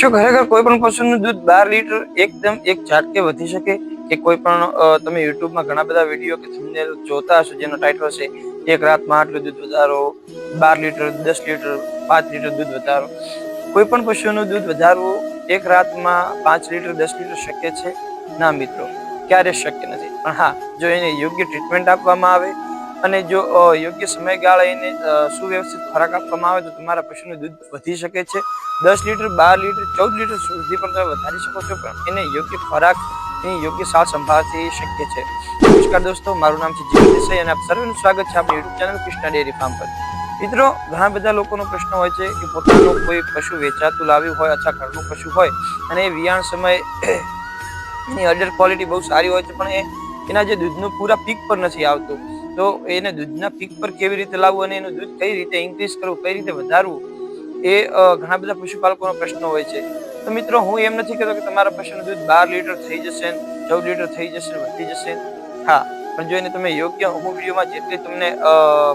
શું ખરેખર કોઈ પણ પશુનું દૂધ બાર લીટર એકદમ એક ઝાટકે વધી શકે? કે કોઈ પણ તમે યુટ્યુબમાં ઘણા બધા વીડિયો કે થંબનેલ જોતા હશો જેનો ટાઇટલ છે એક રાતમાં આટલું દૂધ વધારો, બાર લીટર, દસ લીટર, પાંચ લીટર દૂધ વધારો. કોઈ પણ પશુનું દૂધ વધારવું એક રાતમાં પાંચ લીટર, દસ લીટર શક્ય છે? ના મિત્રો ક્યારે શક્ય નથી. પણ હા, જો એને યોગ્ય ટ્રીટમેન્ટ આપવામાં આવે અને જો યોગ્ય સમયગાળા એને સુવ્યવસ્થિત ખોરાક આપવામાં આવે તો તમારા પશુનું દૂધ વધી શકે છે. દસ લીટર, બાર લીટર, ચૌદ લીટર સુધી પણ તમે વધારી શકો છો, પણ એને યોગ્ય ખોરાક એની યોગ્ય સાર સંભાળથી શક્ય છે. નમસ્કાર દોસ્તો, મારું નામ છે જીવન દેસાઈ અને આપ સર્વેનું સ્વાગત છે આપણી YouTube channel Krishna dairy farm પર. મિત્રો, ઘણા બધા લોકોનો પ્રશ્ન હોય છે કે પોતાનું કોઈ પશુ વેચાતું, લાવ્યું હોય અથવા ઘરનું પશુ હોય અને એ વિયાણ સમયે એની અડર ક્વોલિટી બહુ સારી હોય છે, પણ એ, એના જે દૂધનું પૂરા પીક પર નથી આવતું. તો એને દૂધના પીક પર કેવી રીતે લાવવું અને એનું દૂધ કઈ રીતે ઇન્ક્રીઝ કરવું, કઈ રીતે વધારવું, એ ઘણા બધા પશુપાલકોનો પ્રશ્ન હોય છે. તો મિત્રો, હું એમ નથી કહેતો કે તમારા પશુનું દૂધ બાર લીટર થઈ જશે, ચૌદ લીટર થઈ જશે વધી જશે. હા, પણ જો એને તમે યોગ્ય હું વિડીયોમાં જેટલી તમને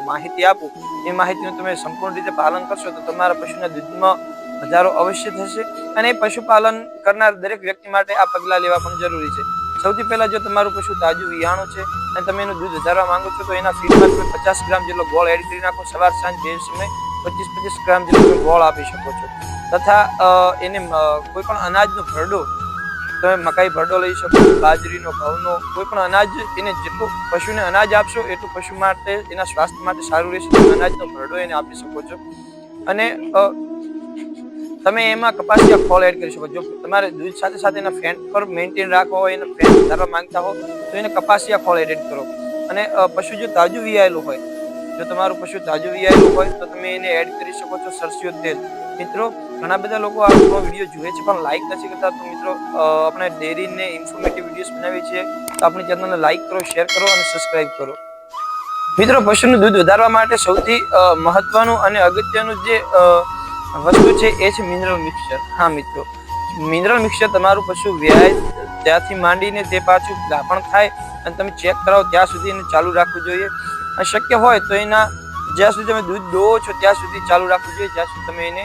માહિતી આપું, એ માહિતીનું તમે સંપૂર્ણ રીતે પાલન કરશો તો તમારા પશુના દૂધમાં વધારો અવશ્ય થશે. અને એ પશુપાલન કરનાર દરેક વ્યક્તિ માટે આ પગલાં લેવા પણ જરૂરી છે. સૌથી પહેલાં જો તમારું પશુ તાજું વિયાણું છે અને તમે એનું દૂધ વધારવા માંગો છો, તો એના ફીડમાં તમે પચાસ ગ્રામ જેટલો ગોળ એડ કરી નાખો. સવાર, સાંજ બે સમય પચીસ પચીસ ગ્રામ જેટલો તમે ગોળ આપી શકો છો. તથા એને કોઈ પણ અનાજનો ભરડો તમે મકાઈ ભરડો લઈ શકો છો, બાજરીનો, ઘઉંનો કોઈ પણ અનાજ એને જેટલું પશુને અનાજ આપશો, એટલું પશુ માટે, એના સ્વાસ્થ્ય માટે સારું રહેશે. અનાજનો ભરડો એને આપી શકો છો. અને તમે એમાં કપાસિયા ખોળ એડ કરી શકો જો તમારે દૂધ સાથે સાથે એના ફેટ પર મેન્ટેન રાખવા હોય, એનો ફેટ વધારવા માંગતા હો, તો એને કપાસિયા ખોળ એડ કરો. અને પશુ જો તાજું વિયાયેલું હોય, જો તમારું પશુ તાજું વિયાયેલું હોય, તો તમે એને એડ કરી શકો છો સરસિયો તેલ. મિત્રો, ઘણા બધા લોકો આપણો વીડિયો જુએ છે, પણ લાઈક નથી કરતા. તો મિત્રો આપણે ડેરીને ઇન્ફોર્મેટિવ વિડીયોઝ બનાવીએ છીએ. તો આપણી ચેનલને લાઈક કરો શેર કરો અને સબસ્ક્રાઇબ કરો. મિત્રો, પશુનું દૂધ વધારવા માટે સૌથી મહત્વનું અને અગત્યનું જે વસ્તુ છે એ છે મિનરલ મિક્સચર હા, મિત્રો. મિનરલ મિક્સચર તમારું પશુ વ્યાય ત્યાંથી માંડીને તે પાછું ગાપણ થાય અને તમે ચેક કરાવો ત્યાં સુધી એને ચાલુ રાખવું જોઈએ. અને શક્ય હોય તો એના જ્યાં સુધી તમે દૂધ દો છો ત્યાં સુધી ચાલુ રાખવું જોઈએ. જ્યાં સુધી તમે એને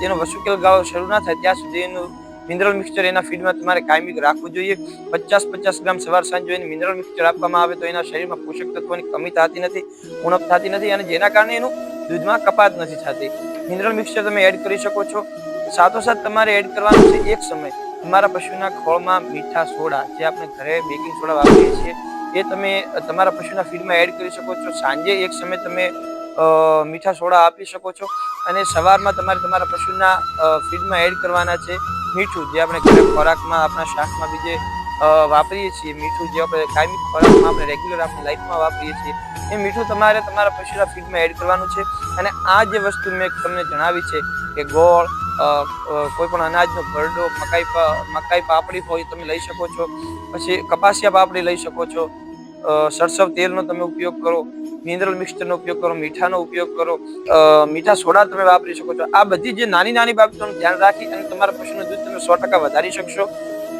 તેનો વસુકેલ ગાળો શરૂ ના થાય ત્યાં સુધી એનું મિનરલ મિક્સચર એના ફીડમાં તમારે કાયમી રાખવું જોઈએ. પચાસ પચાસ ગ્રામ સવાર સાંજ જો એને મિનરલ મિક્સચર આપવામાં આવે તો એના શરીરમાં પોષક તત્વોની કમી થતી નથી, ઉણપ થતી નથી અને જેના કારણે એનું દૂધમાં કપાત નથી થતી. મિનરલ મિક્સચર તમે એડ કરી શકો છો. સાથોસાથ તમારે એડ કરવાનું છે એક સમય. તમારા પશુના ખોળમાં મીઠા સોડા જે આપણે ઘરે બેકિંગ સોડા વાપરીએ છીએ, એ તમે તમારા પશુના ફીડમાં એડ કરી શકો છો. સાંજે એક સમય તમે મીઠા સોડા આપી શકો છો. અને સવારમાં તમારે તમારા પશુના ફીડમાં એડ કરવાના છે મીઠું જે આપણે ઘરે ખોરાકમાં, આપણા શાકમાં બીજે વાપરીએ છીએ મીઠું જે આપણે કાયમી ખોરાકમાં આપણે રેગ્યુલર આપણે લાઈફમાં વાપરીએ છીએ. એ મીઠું તમારે તમારા પશુના ફીડમાં એડ કરવાનું છે. અને આ જે વસ્તુ મેં તમને જણાવી છે કે ગોળ અ, અ, કોઈ પણ અનાજનો ભરડો મકાઈ મકાઈ પાપડી હોય તમે લઈ શકો છો. પછી કપાસિયા પાપડી લઈ શકો છો. સરસવ તેલનો તમે ઉપયોગ કરો. મિનરલ મિક્સચરનો ઉપયોગ કરો. મીઠાનો ઉપયોગ કરો. મીઠા સોડા તમે વાપરી શકો છો. આ બધી જે નાની નાની બાબતોનું ધ્યાન રાખી અને તમારા પશુનું દૂધ તમે સો ટકા વધારી શકશો.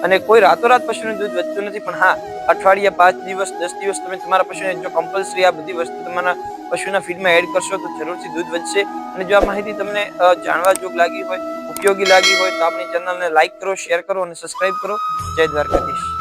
અને કોઈ રાતોરાત પશુનું દૂધ વધતું નથી, પણ હા, અઠવાડિયા પાંચ દિવસ, દસ દિવસ તમે તમારા પશુને જો કમ્પલસરી આ બધી વસ્તુ તમારા પશુના ફીડમાં એડ કરશો તો જરૂરથી દૂધ વધશે. અને જો આ માહિતી તમને જાણવા જોગ લાગી હોય, ઉપયોગી લાગી હોય તો આપણી ચેનલને લાઈક કરો શેર કરો અને સબસ્ક્રાઇબ કરો. જય દ્વારકાધીશ.